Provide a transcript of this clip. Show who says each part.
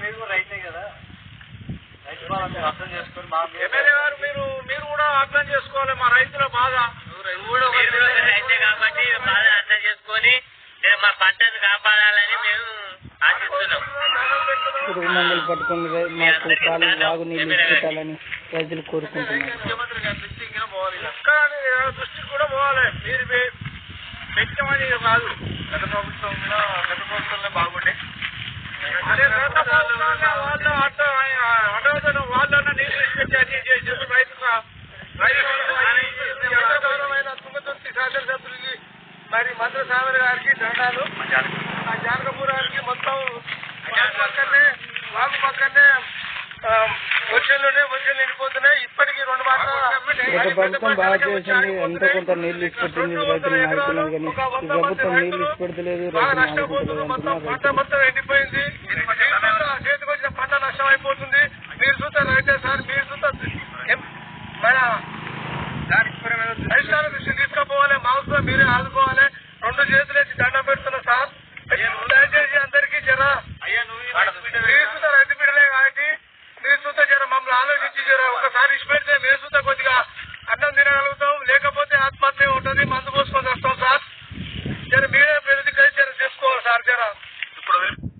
Speaker 1: మీరు కూడా రైతే కదా. రైతు బాధ మీరు అర్థం చేసుకొని మా
Speaker 2: ఎమ్మెల్యే గారు మీరు మీరు కూడా అర్థం చేసుకోవాలి మా రైతుల బాధ.
Speaker 3: రైతే కాబట్టి బాధ అర్థం చేసుకొని నేను మా పంటను కాపాడాలని మేము
Speaker 4: పురుగు మందులు పట్టుకుని మాకు కాలు వాగునీళ్ళు పెట్టాలని కోరుకుంటున్నారు.
Speaker 2: గారి దృష్టికి కూడా పోవాలి. ఎక్కడ దృష్టికి కూడా పోవాలి. మీరు పెట్టమని కాదు. గత ప్రభుత్వంలో గత ప్రభుత్వంలో బాగుండే వాళ్ళన్న నీళ్ళు ఇచ్చి అన్ని చేసి రైతు రైతుమైన తుంగతుర్తి శాసనసభ్యులకి మరి మంత్రి సాగర్ గారికి దండాలు. ఆ జానకపూర్ గారికి మొత్తం పక్కనే వాగు పక్కనే వచ్చేలోనే వచ్చే నిండిపోతున్నాయి.
Speaker 4: గత ప్రభుత్వం బాగా చేసింది. ఎంతో కొంత నీళ్ళు ఇచ్చిపెట్టింది రైతులను ఆదుకున్నది కానీ ఈ ప్రభుత్వం నీళ్ళు ఇచ్చిపెడతలేదు రైతులు
Speaker 2: మొత్తం ఎండిపోయింది. చేతికి వచ్చిన పంట నష్టం అయిపోతుంది. మీరు చూస్తే రైతే సార్ మీరు చూస్తే ఎం- మన రైతుల దృష్టి తీసుకుపోవాలి. మౌస్ మీరే ఆదుకోవాలి. రెండు చేతులు వేసి దండం పెడుతున్నా సార్. దయచేసి అందరికీ జర మీరు చూస్తే రైతు బిడ్డలే కాబట్టి మీరు చూస్తే జర మమ్మల్ని ఆలోచించి జర ఒకసారి ఇచ్చి పెడితే మీరు what I mean?